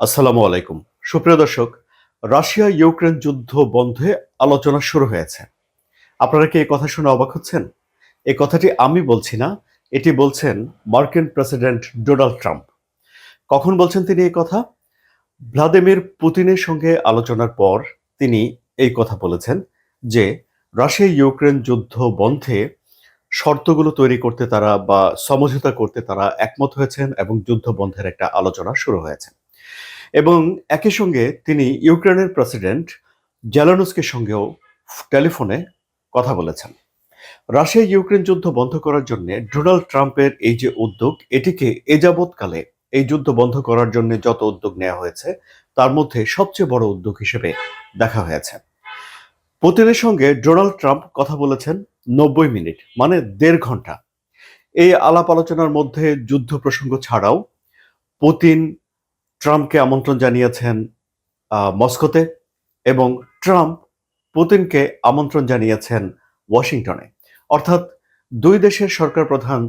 আসসালামু আলাইকুম। সুপ্রিয় দর্শক রাশিয়া ইউক্রেন যুদ্ধ বন্ধে আলোচনা শুরু হয়েছে। আপনারা কি এই কথা শুনে অবাক হচ্ছেন? এই কথাটি আমি বলছি না, এটি বলছেন মার্কিন প্রেসিডেন্ট ডোনাল্ড ট্রাম্প। কখন বলছেন তিনি এই কথা? ভ্লাদিমির পুতিনের সঙ্গে আলোচনার পর তিনি এই কথা বলেছেন যে রাশিয়া ইউক্রেন যুদ্ধ বন্ধে শর্তগুলো তৈরি করতে তারা বা সমঝোতা করতে তারা একমত হয়েছেন এবং যুদ্ধ বন্ধের একটা আলোচনা শুরু হয়েছে। এবং একই সঙ্গে তিনি ইউক্রেনের প্রেসিডেন্ট জেলানুস্কের সঙ্গেও টেলিফোনে কথা বলেছেন। রাশিয়া ইউক্রেন যুদ্ধ বন্ধ করার জন্য ডোনাল্ড ট্রাম্পের এই যে উদ্যোগ, এটিকে এ যাবৎকালে এই যুদ্ধ বন্ধ করার জন্য যত উদ্যোগ নেওয়া হয়েছে, তার মধ্যে সবচেয়ে বড় উদ্যোগ হিসেবে দেখা হয়েছে। পুতিনের সঙ্গে ডোনাল্ড ট্রাম্প কথা বলেছেন নব্বই মিনিট মানে দেড় ঘণ্টা। এই আলাপ আলোচনার মধ্যে যুদ্ধ প্রসঙ্গ ছাড়াও পুতিন ট্রাম্পকে আমন্ত্রণ জানিয়েছেন মস্কোতে এবং ট্রাম্প পুতিনকে আমন্ত্রণ জানিয়েছেন ওয়াশিংটনে। অর্থাৎ দুই দেশের সরকার প্রধান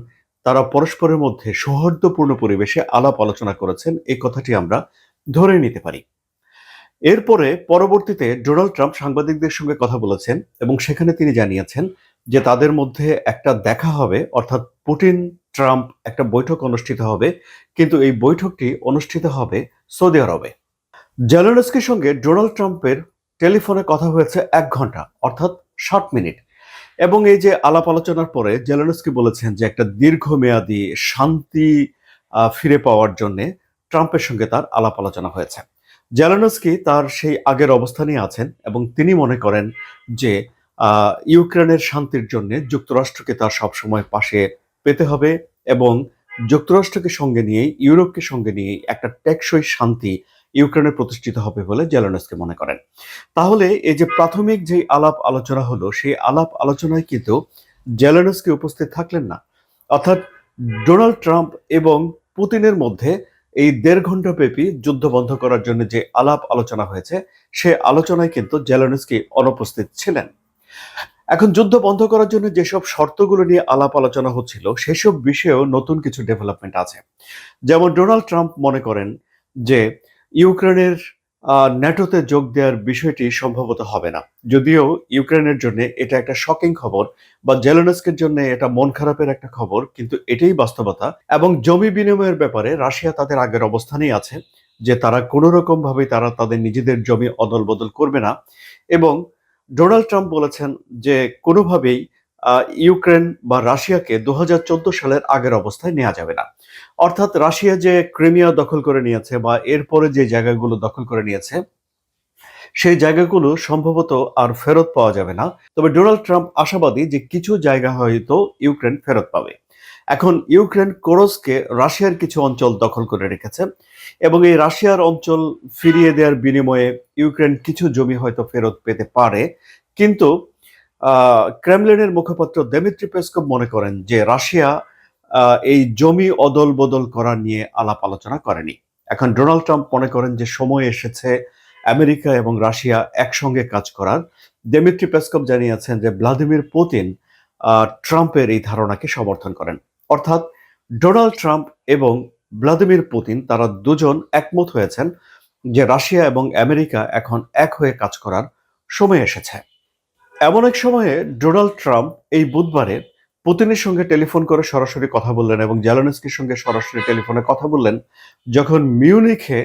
তারা পরস্পরের মধ্যে সৌহার্দ্যপূর্ণ পরিবেশে আলাপ আলোচনা করেছেন এই কথাটি আমরা ধরে নিতে পারি। এরপরে পরবর্তীতে ডোনাল্ড ট্রাম্প সাংবাদিকদের সঙ্গে কথা বলেছেন এবং সেখানে তিনি জানিয়েছেন যে তাদের মধ্যে একটা দেখা হবে, অর্থাৎ পুতিন ট্রাম্প একটা বৈঠক অনুষ্ঠিত হবে, কিন্তু এই বৈঠকটি অনুষ্ঠিত হবে সৌদি আরবে। জেলেনস্কির সঙ্গে ডোনাল্ড ট্রাম্পের টেলিফোনে কথা হয়েছে এক ঘণ্টা, অর্থাৎ ষাট মিনিট। এবং এই যে আলাপ আলোচনার পরে জেলেনস্কি বলেছেন যে একটা দীর্ঘমেয়াদী শান্তি ফিরে পাওয়ার জন্য ট্রাম্পের সঙ্গে তার আলাপ আলোচনা হয়েছে। জেলেনস্কি তার সেই আগের অবস্থানেই আছেন এবং তিনি মনে করেন যে ইউক্রেনের শান্তির জন্য যুক্তরাষ্ট্রকে তার সবসময় পাশে পেতে হবে এবং যুক্তরাষ্ট্রকে সঙ্গে নিয়ে ইউরোপকে সঙ্গে নিয়ে একটা টেকসই শান্তি ইউক্রেনে প্রতিষ্ঠিত হবে বলে জেলেনস্কি মনে করেন। তাহলে এই যে প্রাথমিক যে আলাপ আলোচনা হলো, সেই আলাপ আলোচনায় কিন্তু জেলেনস্কি উপস্থিত থাকলেন না। অর্থাৎ ডোনাল্ড ট্রাম্প এবং পুতিনের মধ্যে এই দেড় ঘণ্টা ব্যাপী যুদ্ধ বন্ধ করার জন্য যে আলাপ আলোচনা হয়েছে, সে আলোচনায় কিন্তু জেলেনস্কি অনুপস্থিত ছিলেন। এখন যুদ্ধ বন্ধ করার জন্য যেসব শর্তগুলো নিয়ে আলাপ আলোচনা হচ্ছিল, সেসব বিষয়েও নতুন কিছু ডেভেলপমেন্ট আছে। যেমন ডোনাল্ড ট্রাম্প মনে করেন যে, ইউক্রেনের ন্যাটোতে যোগ দেওয়ার বিষয়টি সম্ভবত হবে না। যদিও ইউক্রেনের জন্য এটা একটা শকিং খবর বা জেলেনস্কের জন্য এটা মন খারাপের একটা খবর, কিন্তু এটাই বাস্তবতা। এবং জমি বিনিময়ের ব্যাপারে রাশিয়া তাদের আগের অবস্থানেই আছে, যে তারা কোনো রকম ভাবে তারা তাদের নিজেদের জমি অদল বদল করবে না। এবং ডোনাল্ড ট্রাম্প বলেছেন যে কোনোভাবেই ইউক্রেন বা রাশিয়াকে দুহাজার চোদ্দ সালের আগের অবস্থায় নেওয়া যাবে না। অর্থাৎ রাশিয়া যে ক্রিমিয়া দখল করে নিয়েছে বা এরপরে যে জায়গাগুলো দখল করে নিয়েছে, সেই জায়গাগুলো সম্ভবত আর ফেরত পাওয়া যাবে না। তবে ডোনাল্ড ট্রাম্প আশাবাদী যে কিছু জায়গা হয়তো ইউক্রেন ফেরত পাবে। এখন ইউক্রেন কোরসকে রাশিয়ার কিছু অঞ্চল দখল করে রেখেছে এবং এই রাশিয়ার অঞ্চল ফিরিয়ে দেওয়ার বিনিময়ে ইউক্রেন কিছু জমি হয়তো ফেরত পেতে পারে। কিন্তু ক্রেমলিনের মুখপাত্র দেমিত্রি পেসকভ মনে করেন যে রাশিয়া এই জমি অদল বদল করা নিয়ে আলাপ আলোচনা করেনি। এখন ডোনাল্ড ট্রাম্প মনে করেন যে সময় এসেছে আমেরিকা এবং রাশিয়া একসঙ্গে কাজ করার। দেমিত্রি পেসকভ জানিয়েছেন যে ভ্লাদিমির পুতিন ট্রাম্পের এই ধারণাকে সমর্থন করেন। অর্থাৎ ডোনাল্ড ট্রাম্প এবং ভ্লাদিমির পুতিন তারা দুজন একমত হয়েছেন যে রাশিয়া এবং আমেরিকা এখন এক হয়ে কাজ করার সময় এসেছে। এমন এক সময়ে ডোনাল্ড ট্রাম্প এই বুধবারে পুতিনের সঙ্গে টেলিফোন করে সরাসরি কথা বললেন এবং জ্যালোনস্কির সঙ্গে সরাসরি টেলিফোনে কথা বললেন যখন মিউনিখে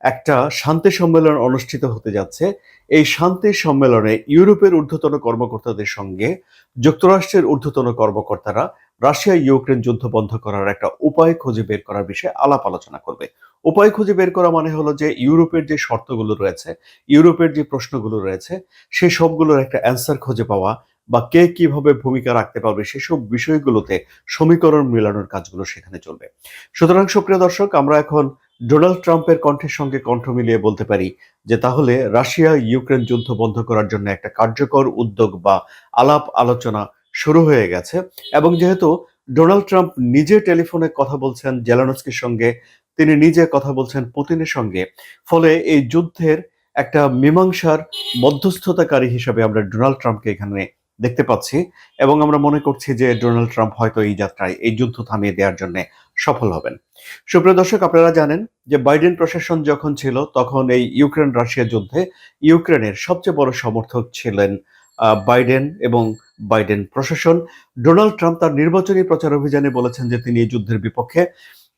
একটা শান্তি সম্মেলন অনুষ্ঠিত হতে যাচ্ছে। এই শান্তি সম্মেলনে ইউরোপের ঊর্ধ্বতন কর্মকর্তাদের সঙ্গে যুক্তরাষ্ট্রের ঊর্ধ্বতন কর্মকর্তারা রাশিয়া ইউক্রেন যুদ্ধ বন্ধ করার একটা উপায় খুঁজে বের করার বিষয়ে আলাপ আলোচনা করবে। উপায় খুঁজে বের করা মানে হলো যে, ইউরোপের যে শর্তগুলো রয়েছে, ইউরোপের যে প্রশ্নগুলো রয়েছে, সে সবগুলোর একটা অ্যান্সার খুঁজে পাওয়া বা কে কীভাবে ভূমিকা রাখতে পারবে, সেসব বিষয়গুলোতে সমীকরণ মেলানোর কাজগুলো সেখানে চলবে। সুতরাং সুপ্রিয় দর্শক, আমরা এখন ডোনাল্ড ট্রাম্পের কণ্ঠের সঙ্গে কণ্ঠ মিলিয়ে বলতে পারি যে, তাহলে রাশিয়া ইউক্রেন যুদ্ধ বন্ধ করার জন্য একটা কার্যকর উদ্যোগ বা আলাপ আলোচনা শুরু হয়ে গেছে। এবং যেহেতু ডোনাল্ড ট্রাম্প নিজে টেলিফোনে কথা বলছেন, জেলানস্কির সঙ্গে, তিনি নিজে কথা বলছেন পুতিনের সঙ্গে, ফলে এই যুদ্ধের একটা মীমাংসার মধ্যস্থতাকারী হিসেবে আমরা ডোনাল্ড ট্রাম্পকে এখানে দেখতে পাচ্ছি। এবং আমরা মনে করছি যে ডোনাল্ড ট্রাম্প হয়তো এই যাত্রায়, এই যুদ্ধ থামিয়ে দেওয়ার জন্য সফল হবেন। সুপ্রিয় দর্শক, আপনারা জানেন যে বাইডেন প্রশাসন যখন ছিল, তখন এই ইউক্রেন রাশিয়া যুদ্ধে ইউক্রেনের সবচেয়ে বড় সমর্থক ছিলেন বাইডেন এবং বাইডেন প্রশাসন। ডোনাল্ড ট্রাম্প তার নির্বাচনী প্রচার অভিযানে বলেছেন যে তিনি এই যুদ্ধের বিপক্ষে।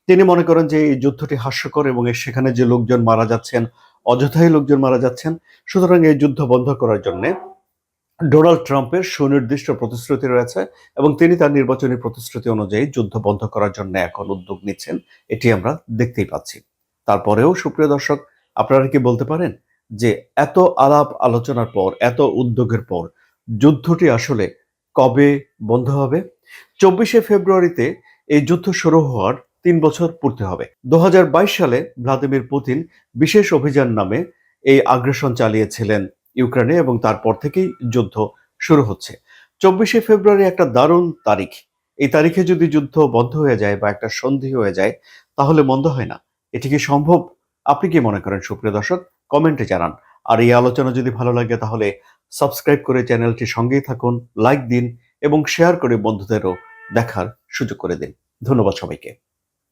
তিনি মনে করেন যে এই যুদ্ধটি হাস্যকর এবং সেখানে যে লোকজন মারা যাচ্ছেন, অযথাই লোকজন মারা যাচ্ছেন, সুতরাং এই যুদ্ধ বন্ধ করার জন্য ডোনাল্ড ট্রাম্পের সুনির্দিষ্ট প্রতিশ্রুতি রয়েছে এবং তিনি তার নির্বাচনী প্রতিশ্রুতি অনুযায়ী যুদ্ধ বন্ধ করার জন্য এখন উদ্যোগ নিচ্ছেন। এটি আমরা দেখতেই পাচ্ছি। তারপরেও সুপ্রিয় দর্শক, আপনারা কি বলতে পারেন? যে এত আলাপ আলোচনার পর, এত উদ্যোগের পর, যুদ্ধটি আসলে কবে বন্ধ হবে? চব্বিশে ফেব্রুয়ারিতে এই যুদ্ধ শুরু হওয়ার তিন বছর পূর্তি হবে। দু সালে ভ্লাদিমির পুতিন বিশেষ অভিযান নামে এই আগ্রাসন চালিয়েছিলেন ইউক্রেনে এবং তারপর থেকেই যুদ্ধ শুরু হচ্ছে। চব্বিশে ফেব্রুয়ারি একটা দারুণ তারিখ। এই তারিখে যদি যুদ্ধ বন্ধ হয়ে যায় বা একটা সন্ধি হয়ে যায়, তাহলে মন্দ হয় না। এটি কি সম্ভব? আপনি কি মনে করেন, সুপ্রিয় দর্শক? কমেন্টে জানান। আর এই আলোচনা যদি ভালো লাগে তাহলে সাবস্ক্রাইব করে চ্যানেলটি সঙ্গেই থাকুন, লাইক দিন এবং শেয়ার করে বন্ধুদেরও দেখার সুযোগ করে দিন। ধন্যবাদ সবাইকে।